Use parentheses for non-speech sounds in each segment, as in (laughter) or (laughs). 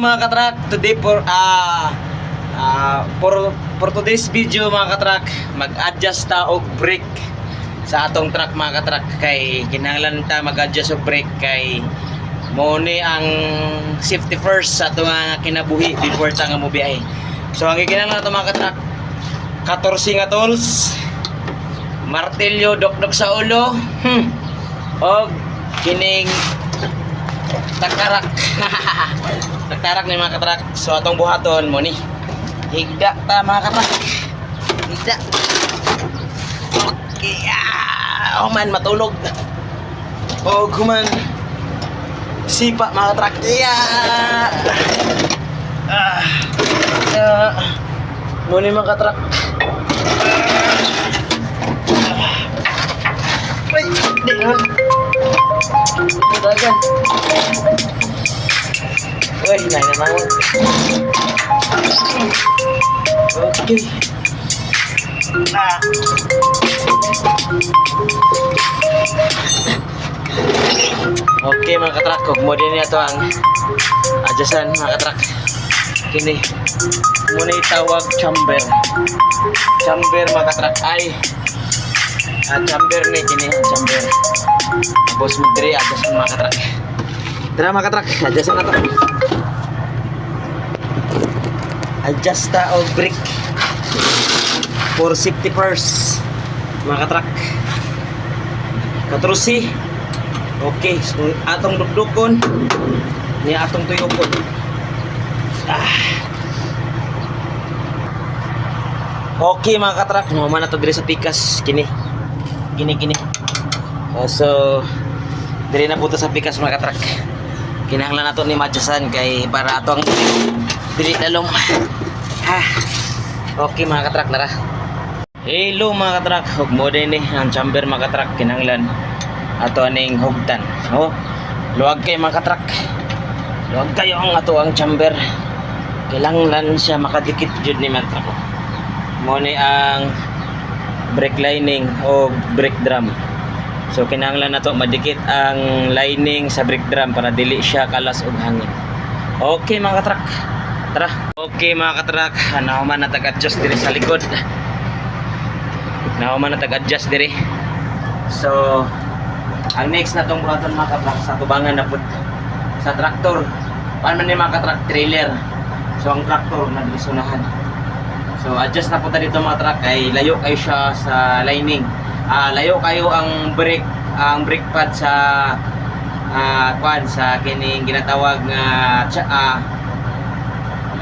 mga katrak, today for ah ah, for for today's video mga katrak, mag-adjust ta og brake sa atong truck mga katrak kay kinahanglan ta mag-adjust og brake kay mo ni ang safety first sa atong mga kinabuhi before ta nga mobiyahe. So ang gikinahanglan nato mga katrak 14 nga tools, martilyo dokdok sa ulo, hmm, og kining takarak. (laughs) Takarak ni mga katrak. So atong buhaton mo ni. Higda ta mga katrak. Higda. Okay. Ah, oh man matulog. Oh, kuman. Sipa mga katrak. Yeah. Ah. Ah. Mo ni mga katrak. Di naman. Dagan. Uy, nay naman. Okay. Ah. Okay mga katrak, kung mo din ito ang katrak. Kini, muna itawag chamber. Chamber mga katrak ay ah, chamber ni kini ang chamber. Tapos mo dire adjustan mga katrak. Tara mga katrak, adjustan na to. Adjust ta og brake for safety first mga katrak. Katrusi. Okay, so atong dukdukon ni atong tuyokon. Ah. Okay mga katrak, no na to dire sa pikas kini. Kini kini. Oh, so dire na po to sa pikas mga katrak. Kinahanglan nato ni madyasan kay para atong dili lalong. Ha. Okay mga katrak nara. Hello mga katrak, hug mo din ni ang chamber mga katrak kinahanglan ato aning hugdan. Oh, luwag kay mga katrak. Luwag kayo ang ato ang chamber. Kailangan siya makadikit jud ni mga katrak. Mo ni ang brake lining o brake drum. So kinahanglan nato madikit ang lining sa brake drum para dili siya kalas og hangin. Okay mga katrak. Tara. Okay mga katrak, ano man na tag-adjust diri sa likod. Now man na tag-adjust diri. So, ang next na tong buhaton mga katrak sa tubangan na pud sa traktor. Paano ni mga katrak trailer. So, ang traktor na sunahan. So, adjust na po dito mga truck ay layo kayo siya sa lining. Ah, layo kayo ang brake ang brake pad sa ah kwan sa kining ginatawag nga tsa, ah,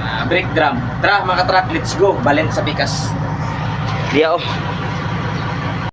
ah, brake drum. Tara mga truck, let's go. Balen sa pikas. Diya oh.